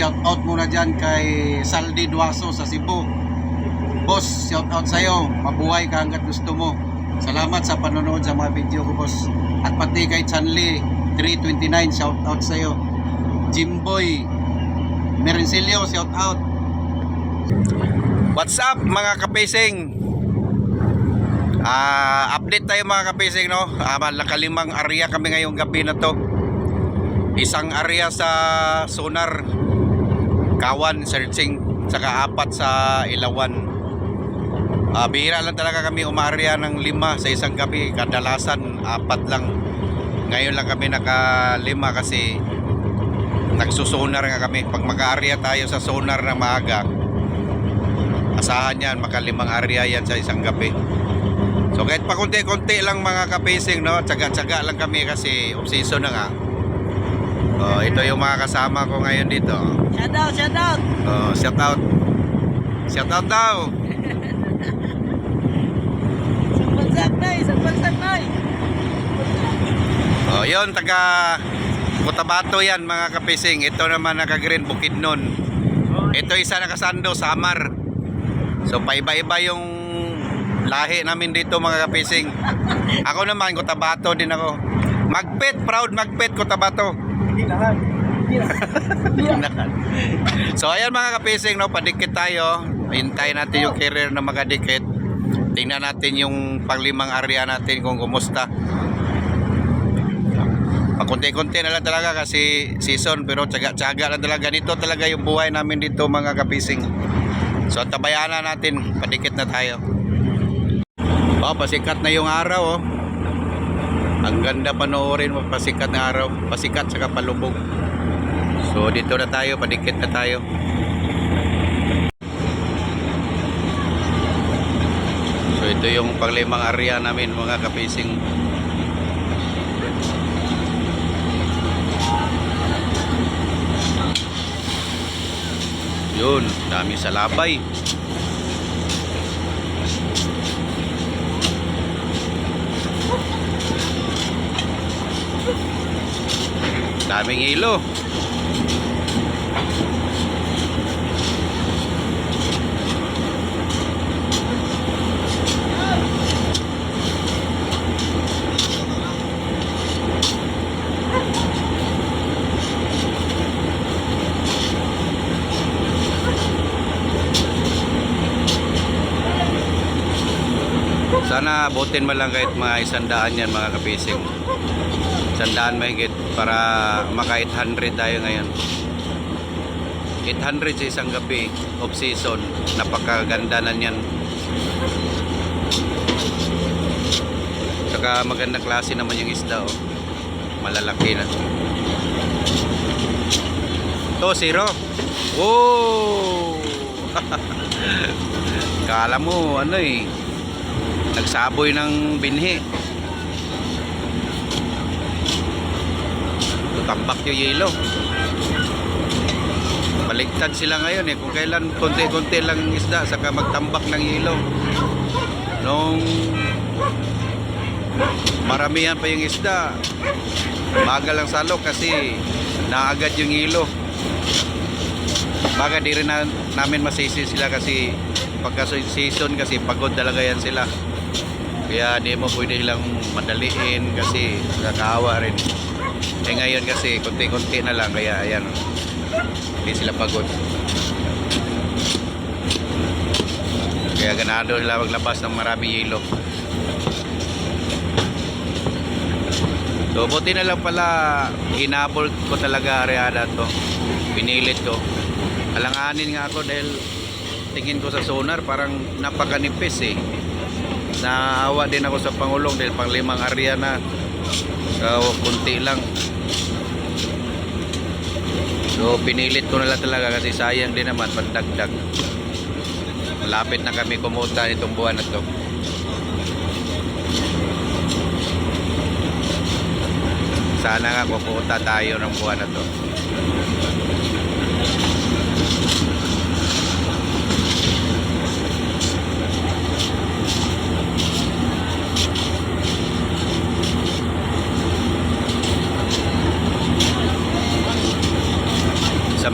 shout out muna dyan kay Saldi Duaso sa Cebu. Boss, shout out sa'yo. Mabuhay ka hanggat gusto mo. Salamat sa panonood sa mga video ko, boss. At pati kay Chanli 329, shout out sa'yo. Jimboy Merencilio, shout out. What's up mga kapising? Ah, update tayo mga kapising no. Ah, nakalimang area kami ngayong gabi na to. Isang area sa sonar Kawan searching saka apat sa Ilawan. Ah, bihira lang talaga kami umaarya ng lima sa isang gabi. Kadalasan apat lang. Ngayon lang kami nakalima kasi nagsusonar nga kami. Pag mag-area tayo sa sonar na maaga, asahan yan, makalimang area yan sa isang gabi. So kahit pa konti-konti lang mga kapacing, no? Tsaga-tsaga lang kami kasi off-season na nga. Oh, ito yung mga kasama ko ngayon dito. Shout out, shout out. Oh, shout out. Shout out daw. Isang bansak na, isang bansak na. Oh, yun taga Cotabato yan mga kapising. Ito naman naka Green Bukidnon. Ito isa nakasando Samar. So paiba-iba yung lahi namin dito mga kapising. Ako naman Cotabato din ako. Magpet, proud Magpet Cotabato. Hindi lahat. so ayan mga kapising no, padikit tayo. Hintayin natin yung career na makadikit. Tingnan natin yung panglimang area natin kung kumusta. Pakunti-kunti na lang talaga kasi season pero tsaga-tsaga lang talaga. Ganito talaga yung buhay namin dito mga kapising. So tabayanan natin, padikit na tayo. Oh, pasikat na yung araw oh. Ang ganda panoorin pasikat na araw, pasikat sa palubog. So dito na tayo, padikit na tayo. So ito yung panglimang area namin mga kapising. Yun, dami sa labay. Daming ilo. Sana butin mo lang kahit mga isandaan yan mga kapising. Isandaan mahigit para maka 800 tayo ngayon. 800 sa isang gabi off season. Napakaganda na niyan. Saka maganda klase naman yung isda oh. Malalaki na. To zero. Wow! Kala mo ano eh nagsaboy ng binhi. Tutambak yung yelo. Baligtad sila ngayon eh. Kung kailan konti-konti lang isda saka magtambak ng yelo. Nung maramihan pa yung isda bagal lang salok kasi naagad yung yelo. Baga di rin na, namin masisi sila kasi pagka season kasi pagod talaga yan sila kaya di mo pwede silang madaliin kasi nakakaawa rin. Eh ngayon kasi konti-konti na lang kaya ayan. Hindi sila pagod. Kaya ganado nila maglabas ng marami yelo. So buti na lang pala hinabol ko talaga areada to. Pinilit ko. Alanganin nga ako dahil tingin ko sa sonar parang napakanipis eh naawa din ako sa Pangulong dahil pang limang area na. So kunti lang. So pinilit ko na lang talaga kasi sayang din naman pandagdag. Malapit na kami kumuta nitong buwan na to. Sana nga kukuta tayo ng buwan na to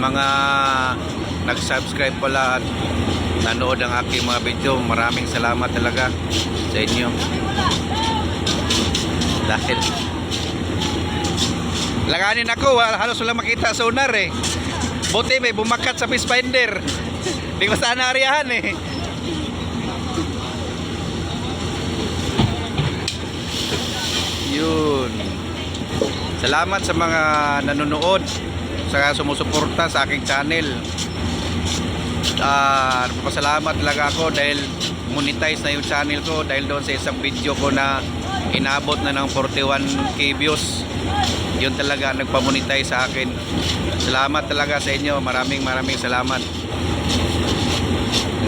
mga nag-subscribe pala at nanood ang aking mga video. Maraming salamat talaga sa inyo. Dahil Langanin ako, wala- halos wala makita sa unar eh. Buti may bumakat sa fish finder. Di ko sana ariyahan eh. Yun. Salamat sa mga nanonood, sa sumusuporta sa aking channel. Ah, pasalamat talaga ako dahil monetize na yung channel ko dahil doon sa isang video ko na inabot na ng 41k views. Yun talaga nagpamonetize sa akin. Salamat talaga sa inyo. Maraming maraming salamat.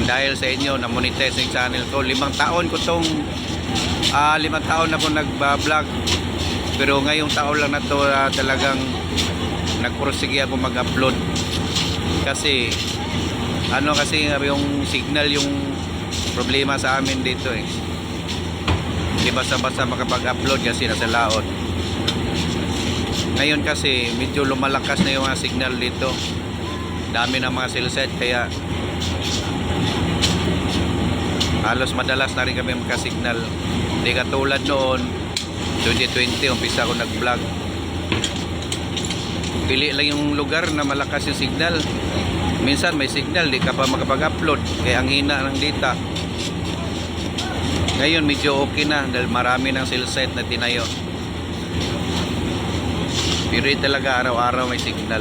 Dahil sa inyo na monetize yung channel ko. Limang taon ko tong ah, limang taon ako nag-vlog. Pero ngayong taon lang na to ah, talagang nagpursige ako mag-upload. Kasi ano kasi yung signal yung problema sa amin dito eh. Hindi basta-basta makapag-upload kasi nasa laot. Ngayon kasi medyo lumalakas na yung mga signal dito. Dami ng mga cell set kaya halos madalas na rin kami magka-signal. Hindi katulad noon 2020 umpisa ako nag-vlog. Pili lang yung lugar na malakas yung signal. Minsan may signal, di ka pa makapag-upload kaya ang hina ng data. Ngayon medyo okay na dahil marami ng cell site na tinayo. Pero talaga araw-araw may signal.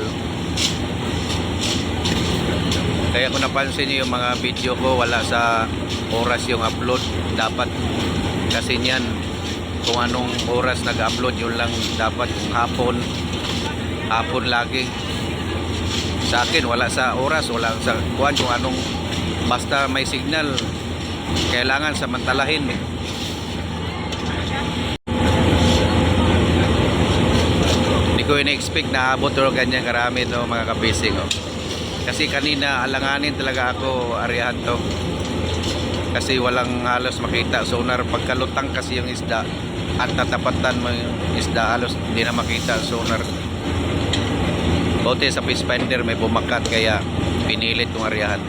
Kaya kung napansin niyo yung mga video ko wala sa oras yung upload dapat kasi niyan kung anong oras nag-upload yun lang dapat kung hapon hapon lagi sa akin wala sa oras wala sa kuan kung anong basta may signal kailangan samantalahin eh. Hindi ko in-expect na abot o ganyan karami to mga kabising. Oh. Kasi kanina alanganin talaga ako arihan to. Kasi walang halos makita. Sonar pagkalutang kasi yung isda at natapatan mo yung isda halos hindi na makita sonar. Buti sa fish finder may bumakat kaya pinilit kong arihan.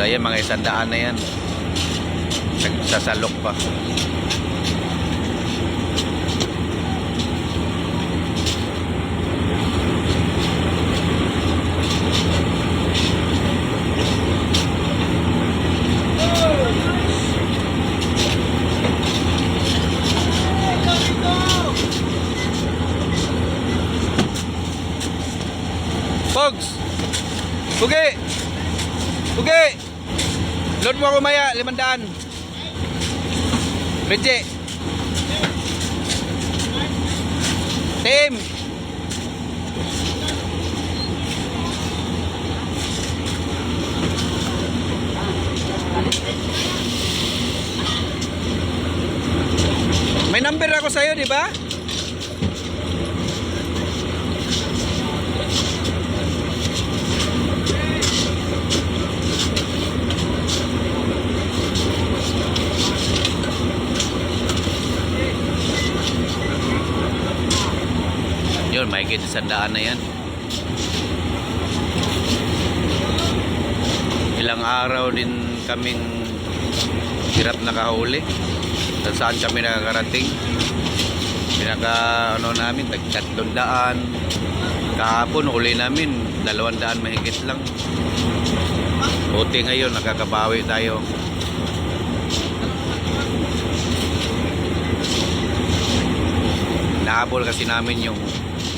So yan, mga isang daan na yan. Sa- Sasalok pa. Maya, limandaan. Reggie! Team! May number ako sa'yo, di ba? Sa daan na yan. Ilang araw din kaming hirap nakahuli. Kung saan kami nakakarating. Pinaka ano namin, tagtatlong daan. Kahapon uli namin, dalawang daan mahigit lang. Buti ngayon, nakakabawi tayo. Nahabol kasi namin yung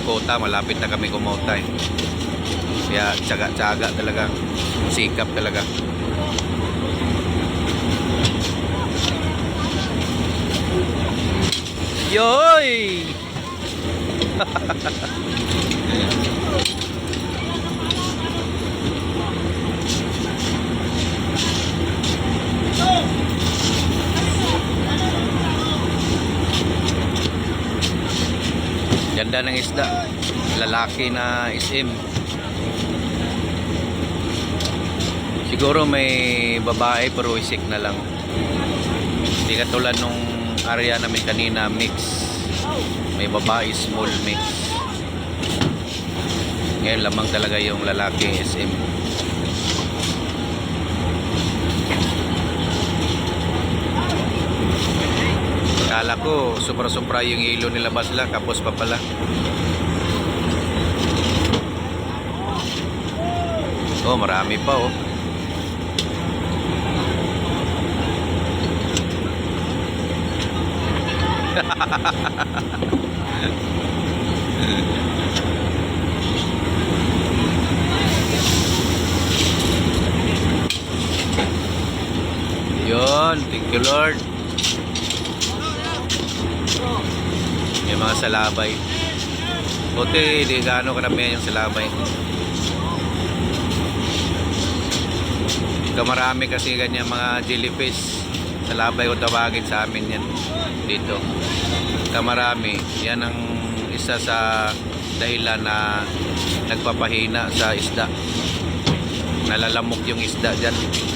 kota, malapit na kami kumota eh. Kaya tsaga-tsaga talaga, sikap talaga. Yoy! Ganda ng isda. Lalaki na SM. Siguro may babae pero isik na lang. Hindi katulad nung area namin kanina mix. May babae small mix. Ngayon lamang talaga yung lalaki SM. Kala ko sobra-sobra yung ilo nila basla kapos pa pala. Oh, marami pa oh. Yon, thank you Lord. Yung mga salabay. Buti, di gaano karamihan yung salabay. Kamarami kasi ganyan mga jellyfish. Salabay ko tawagin sa amin yan. Dito. Kamarami. Yan ang isa sa dahilan na nagpapahina sa isda. Nalalamok yung isda dyan.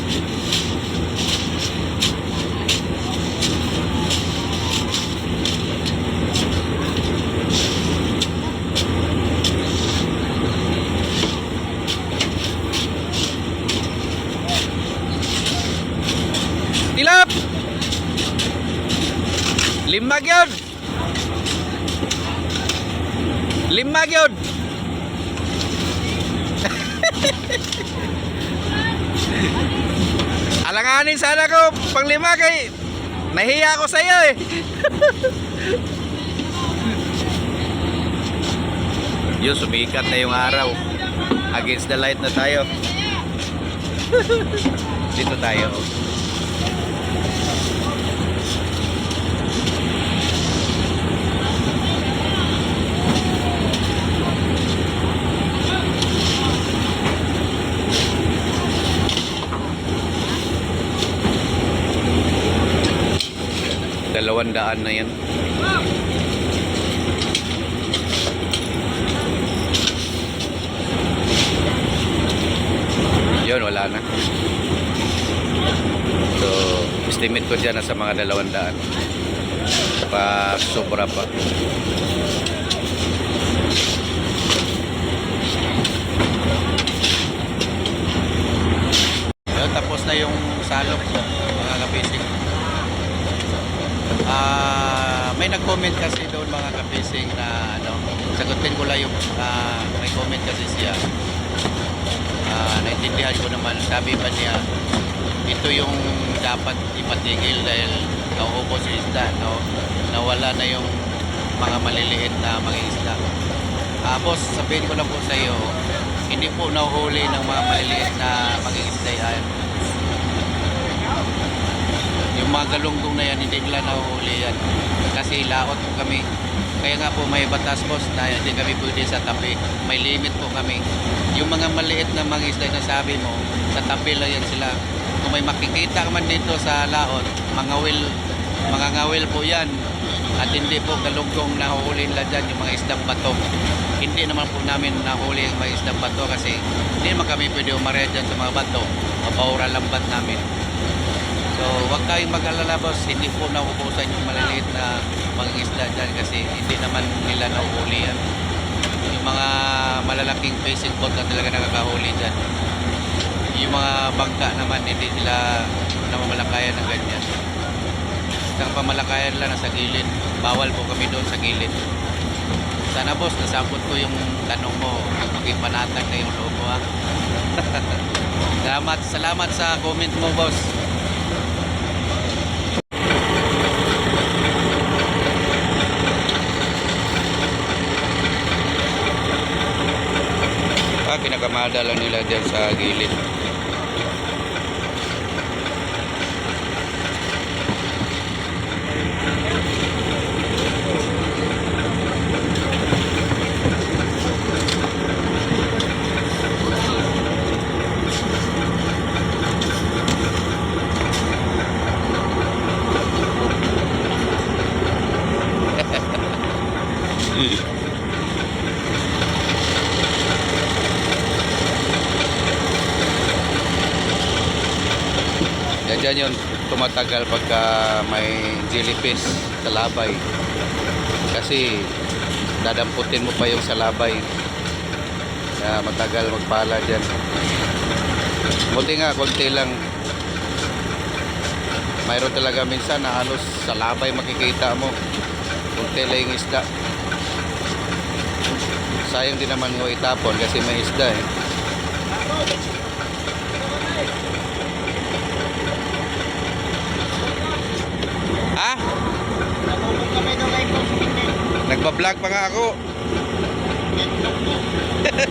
Limag yun! Limag yun! Alanganin sana ko pang lima kay nahiya ko sa iyo eh. Yun, sumikat na yung araw. Against the light na tayo. Dito tayo. Dalawang daan na yan. Yun, wala na. So, estimate ko dyan nasa mga dalawang daan. Pa sobra pa. Yun, tapos na yung salok mga kapising. Ah, may nag-comment kasi doon mga kapising na ano, sagutin ko lang yung ah, may comment kasi siya. Ah, naintindihan ko naman, sabi pa niya, ito yung dapat ipatigil dahil nauubos yung isda, no? nawala na yung mga maliliit na mga isda. Boss, sabihin ko lang po sa iyo, hindi po nahuhuli ng mga maliliit na mga isda yan. Yung mga galunggong na yan, hindi nila nahuhuli yan. Kasi laot po kami. Kaya nga po may batas boss na hindi kami pwede sa tabi. May limit po kami. Yung mga maliit na mga isda na sabi mo, sa tabi lang yan sila. Kung may makikita man dito sa laot, mga will, mga ngawil po yan. At hindi po galunggong nahuhuli nila dyan, yung mga isdang bato. Hindi naman po namin nahuli yung mga isdang bato kasi hindi naman kami pwede umarya dyan sa mga bato. Mapaura lambat namin. So, wag kayong mag-alala boss, hindi po nauubusan yung maliliit na mga isda dyan kasi hindi naman nila nauhuli yan. Yung mga malalaking fishing boat na talaga nakakahuli dyan. Yung mga bangka naman, hindi nila namamalakayan ng ganyan. Isang pamalakayan lang nasa gilid. Bawal po kami doon sa gilid. Sana boss, nasabot ko yung tanong mo. Maging panatag na yung loob mo ha. salamat, salamat sa comment mo boss. Lang nila dyan sa gilid. Yan dyan yun, tumatagal pagka may jellyfish sa labay. Kasi dadamputin mo pa yung sa labay. Kaya matagal magpala dyan. Buti nga, konti lang. Mayroon talaga minsan na halos sa labay makikita mo. Konti lang yung isda. Sayang din naman mo itapon kasi may isda eh. Ha? Nagpa-vlog pa nga ako.